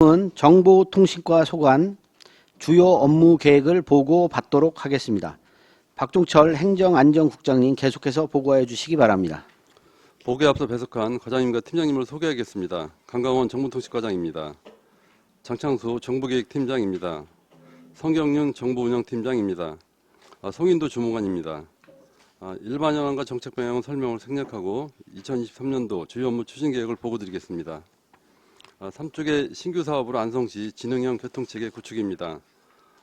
다음은 정보통신과 소관 주요 업무 계획을 보고 받도록 하겠습니다. 박종철 행정안전국장님 계속해서 보고해 주시기 바랍니다. 보고에 앞서 배석한 과장님과 팀장님을 소개하겠습니다. 강강원 정보통신과장입니다. 장창수 정보계획팀장입니다. 성경윤 정보운영팀장입니다. 아, 송인도 주무관입니다. 아, 일반 현황과 정책 방향 설명을 생략하고 2023년도 주요 업무 추진 계획을 보고 드리겠습니다. 아, 3쪽의 신규 사업으로 안성시 지능형 교통체계 구축입니다.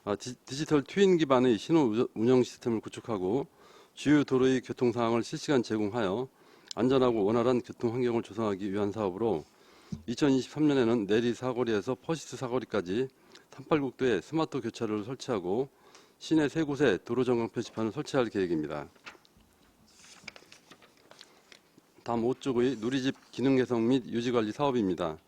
아, 디, 디지털 트윈 기반의 신호 우- 운영 시스템을 구축하고 주요 도로의 교통 상황을 실시간 제공하여 안전하고 원활한 교통 환경을 조성하기 위한 사업으로 2023년에는 내리 사거리에서 퍼시스 사거리까지 38국도에 스마트 교차로를 설치하고 시내 세 곳에 도로 점검 표지판을 설치할 계획입니다. 다음 5쪽의 누리집 기능 개선 및 유지 관리 사업입니다.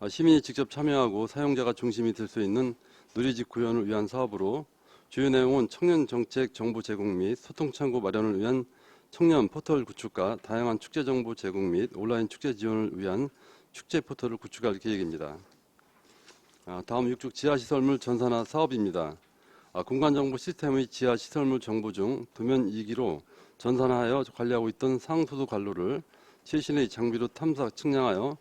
아, 시민이 직접 참여하고 사용자가 중심이 될 수 있는 누리집 구현을 위한 사업으로 주요 내용은 청년 정책 정보 제공 및 소통 창구 마련을 위한 청년 포털 구축과 다양한 축제 정보 제공 및 온라인 축제 지원을 위한 축제 포털을 구축할 계획입니다. 아, 다음 6쪽 지하시설물 전산화 사업입니다. 아, 공간정보 시스템의 지하시설물 정보 중 도면 2기로 전산화하여 관리하고 있던 상수도 관로를 최신의 장비로 탐사 측량하여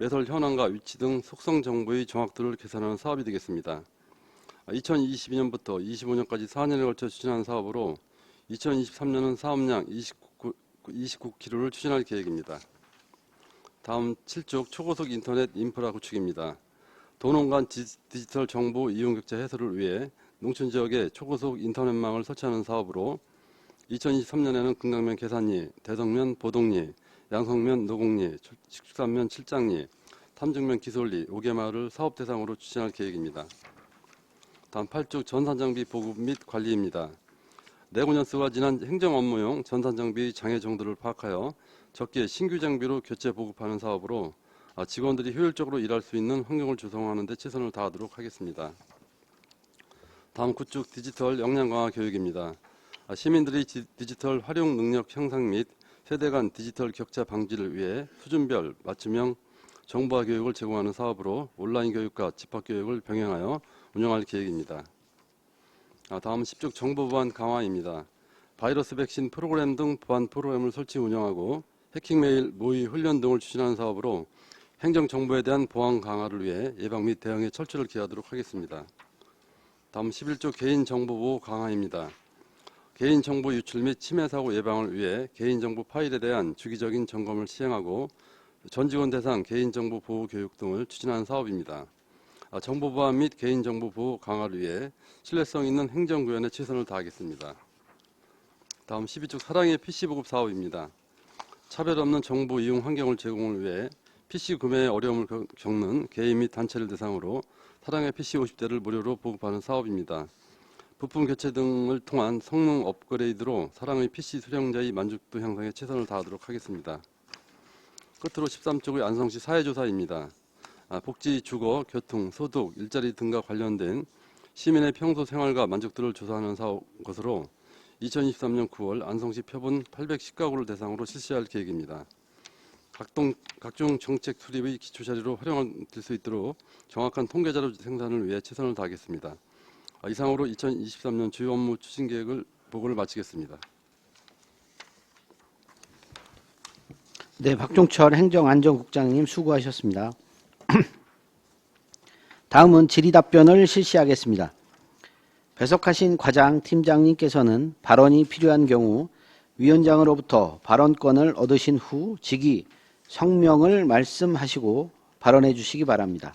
매설 현황과 위치 등 속성 정보의 정확도를 계산하는 사업이 되겠습니다. 2022년부터 25년까지 4년에 걸쳐 추진한 사업으로 2023년은 사업량 29, 29km를 추진할 계획입니다. 다음 7쪽 초고속 인터넷 인프라 구축입니다. 도농 간 디- 디지털 정보 이용 격차 해소를 위해 농촌 지역에 초고속 인터넷망을 설치하는 사업으로 2023년에는 금강면 계산리, 대덕면 보동리, 양성면 노곡리, 식수산면 칠장리, 탐정면 기솔리, 오개마을을 사업 대상으로 추진할 계획입니다. 다음 8쪽 전산장비 보급 및 관리입니다. 내고년스와 지난 행정 업무용 전산장비 장애 정도를 파악하여 적게 신규 장비로 교체 보급하는 사업으로 아, 직원들이 효율적으로 일할 수 있는 환경을 조성하는 데 최선을 다하도록 하겠습니다. 다음 9쪽 디지털 역량 강화 교육입니다. 아, 시민들의 지- 디지털 활용 능력 향상 및 세대 간 디지털 격차 방지를 위해 수준별 맞춤형 정보화 교육을 제공하는 사업으로 온라인 교육과 집합 교육을 병행하여 운영할 계획입니다. 아, 다음 10쪽 정보 보안 강화입니다. 바이러스 백신 프로그램 등 보안 프로그램을 설치 운영하고 해킹 메일 모의 훈련 등을 추진하는 사업으로 행정 정보에 대한 보안 강화를 위해 예방 및 대응에 철저를 기하도록 하겠습니다. 다음 11조 개인 정보 보호 강화입니다. 개인 정보 유출 및 침해 사고 예방을 위해 개인 정보 파일에 대한 주기적인 점검을 시행하고 전 직원 대상 개인 정보 보호 교육 등을 추진하는 사업입니다. 아, 정보 보안 및 개인 정보 보호 강화를 위해 신뢰성 있는 행정 구현에 최선을 다하겠습니다. 다음 12쪽 사랑의 PC 보급 사업입니다. 차별 없는 정보 이용 환경을 제공을 위해 PC 구매에 어려움을 겪- 겪는 개인 및 단체를 대상으로 사랑의 PC 50대를 무료로 보급하는 사업입니다. 부품 교체 등을 통한 성능 업그레이드로 사랑의 PC 수령자의 만족도 향상에 최선을 다하도록 하겠습니다. 끝으로 13쪽의 안성시 사회조사입니다. 아, 복지, 주거, 교통, 소득, 일자리 등과 관련된 시민의 평소 생활과 만족도를 조사하는 사업 것으로 2023년 9월 안성시 표본 810가구를 대상으로 실시할 계획입니다. 각동, 각종 정책 수립의 기초 자료로 활용될 수 있도록 정확한 통계 자료 생산을 위해 최선을 다하겠습니다. 아, 이상으로 2023년 주요 업무 추진 계획을 보고를 마치겠습니다. 네, 박종철 행정안전국장님 수고하셨습니다. 다음은 질의 답변을 실시하겠습니다. 배석하신 과장 팀장님께서는 발언이 필요한 경우 위원장으로부터 발언권을 얻으신 후 직위, 성명을 말씀하시고 발언해 주시기 바랍니다.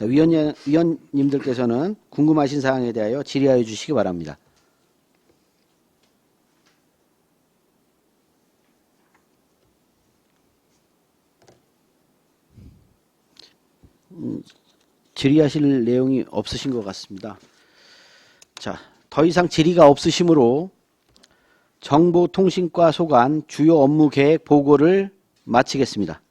자, 위원, 위원님들께서는 궁금하신 사항에 대하여 질의하여 주시기 바랍니다. 질의하실 내용이 없으신 것 같습니다. 자, 더 이상 질의가 없으시므로 정보통신과 소관 주요 업무 계획 보고를 마치겠습니다.